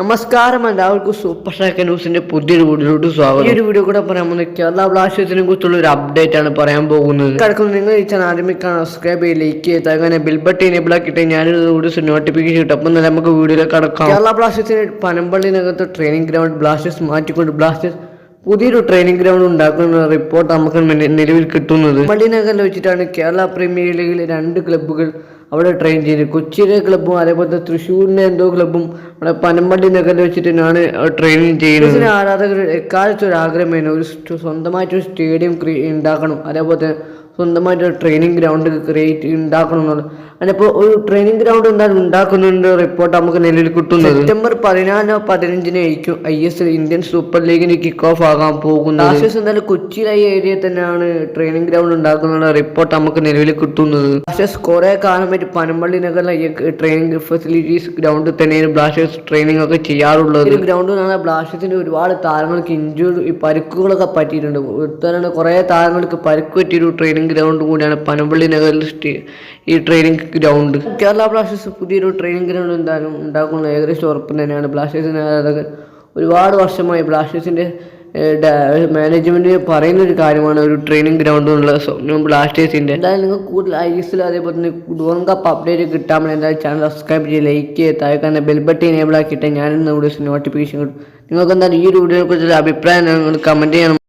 നമസ്കാരം എല്ലാവർക്കും super stack ന്യൂസിന്റെ പുതിയൊരു വീഡിയോയിലോട്ട് സ്വാഗതം. ഈ ഒരു വീഡിയോ കൂടെ പറയാൻ പോകുന്നത് കേരള ബ്ലാസ്റ്റേഴ്സിനെ കുറിച്ചുള്ള ഒരു അപ്ഡേറ്റ് ആണ് പറയാൻ പോകുന്നത്. കിടക്കുന്നത് നിങ്ങൾ ഈ ചാനൽ സബ്സ്ക്രൈബ് ചെയ്ത് ലൈക്ക് ചെയ്ത് അങ്ങനെ ബിൽ ബട്ടൺ എനേബിൾ ആക്കിയിട്ട് ഞാനൊരു വീഡിയോസ് നോട്ടിഫിക്കേഷൻ കിട്ടും അപ്പം തന്നെ നമുക്ക് വീഡിയോയിലേക്ക് കിടക്കാം. കേരള ബ്ലാസ്റ്റേഴ്സിന് പനമ്പള്ളിനകത്ത് ട്രെയിനിങ് ഗ്രൗണ്ട് ബ്ലാസ്റ്റേഴ്സ് മാറ്റിക്കൊണ്ട് ബ്ലാസ്റ്റേഴ്സ് പുതിയൊരു ട്രെയിനിങ് ഗ്രൗണ്ട് ഉണ്ടാക്കുന്ന റിപ്പോർട്ട് നമുക്ക് നിലവിൽ കിട്ടുന്നത്. പള്ളിനഗറിൽ വെച്ചിട്ടാണ് കേരള പ്രീമിയർ ലീഗിലെ രണ്ട് ക്ലബ്ബുകൾ അവിടെ ട്രെയിൻ ചെയ്യുന്നത് കൊച്ചിയിലെ ക്ലബ്ബും അതേപോലെ തൃശ്ശൂരിന്റെ എന്തോ ക്ലബ്ബും അവിടെ പനമ്പള്ളി നഗറിൽ വെച്ചിട്ടാണ് ട്രെയിനിങ് ചെയ്യുന്നത്. ആരാധകർ എക്കാലത്ത് ഒരു ആഗ്രഹമായിരുന്നു ഒരു സ്വന്തമായിട്ട് സ്വന്തമായിട്ടൊരു സ്റ്റേഡിയം ഉണ്ടാക്കണം അതേപോലെ സ്വന്തമായിട്ട് ട്രെയിനിങ് ഗ്രൗണ്ട് ക്രിയേറ്റ് ഉണ്ടാക്കണം എന്നുള്ളത്. അതിനിപ്പോൾ ഒരു ട്രെയിനിങ് ഗ്രൗണ്ട് എന്തായാലും ഉണ്ടാക്കുന്നുണ്ട് റിപ്പോർട്ട് നമുക്ക് നിലവിൽ കിട്ടുന്നത്. സെപ്റ്റംബർ പതിനാലിനോ പതിനഞ്ചിനോ ആയിരിക്കും I S L Indian Super ലീഗിന് കിക്ക് ഓഫ് ആകാൻ പോകുന്നത്. ബ്ലാസ്റ്റേഴ്സ് എന്തായാലും കൊച്ചിയിലെ ഈ ഏരിയയിൽ തന്നെയാണ് ട്രെയിനിങ് ഗ്രൗണ്ട് ഉണ്ടാക്കുന്ന റിപ്പോർട്ട് നമുക്ക് നിലവിൽ കിട്ടുന്നത്. ബ്ലാസ്റ്റേഴ്സ് കുറെ കാലമായിട്ട് പനമ്പള്ളി നഗറിലെ ട്രെയിനിങ് ഫെസിലിറ്റീസ് ഗ്രൗണ്ടിൽ തന്നെയാണ് ബ്ലാസ്റ്റേഴ്സ് ട്രെയിനിങ് ഒക്കെ ചെയ്യാറുള്ളത്. ഈ ഗ്രൗണ്ട് എന്ന് പറഞ്ഞാൽ ബ്ലാസ്റ്റേഴ്സിന്റെ ഒരുപാട് താരങ്ങൾക്ക് ഇഞ്ചുറി ഈ പരിക്കുകളൊക്കെ പറ്റിയിട്ടുണ്ട്. ഒരുത്തരാണ് കുറേ താരങ്ങൾക്ക് പരുക്ക് പറ്റിയൊരു ട്രെയിനിങ് ഗ്രൗണ്ട് കൂടിയാണ് പനമ്പള്ളി നഗറിൽ ഈ ട്രെയിനിങ് ഗ്രൗണ്ട് കേരള ബ്ലാസ്റ്റേഴ്സ് പുതിയൊരു ട്രെയിനിങ് ഗ്രൗണ്ട് എന്തായാലും ഉണ്ടാക്കുന്നത് ഏകദേശം ഉറപ്പ് തന്നെയാണ്. ബ്ലാസ്റ്റേഴ്സിന് ഒരുപാട് വർഷമായി ബ്ലാസ്റ്റേഴ്സിന്റെ മാനേജ്മെന്റ് പറയുന്ന ഒരു കാര്യമാണ് ഒരു ട്രെയിനിങ് ഗ്രൗണ്ട് എന്നുള്ള സ്വപ്നം ബ്ലാസ്റ്റേഴ്സിന്റെ എന്തായാലും നിങ്ങൾ കൂടുതൽ ഐ എസ് എൽ അതേപോലെ തന്നെ ഡോൺ കപ്പ് അപ്ഡേറ്റ് കിട്ടാൻ വേണ്ടി എന്തായാലും ചാനൽ സബ്സ്ക്രൈബ് ചെയ്യുക ലൈക്ക് ചെയ്യുക താഴെ ബെൽബട്ടി എനേബിൾ ആക്കിയിട്ട് ഞാനിന്ന് വീഡിയോസ് നോട്ടിഫിക്കേഷൻ കിട്ടും നിങ്ങൾക്ക് എന്തായാലും ഈ വീഡിയോയെ കുറിച്ചുള്ള അഭിപ്രായം നിങ്ങൾ ചെയ്യണം.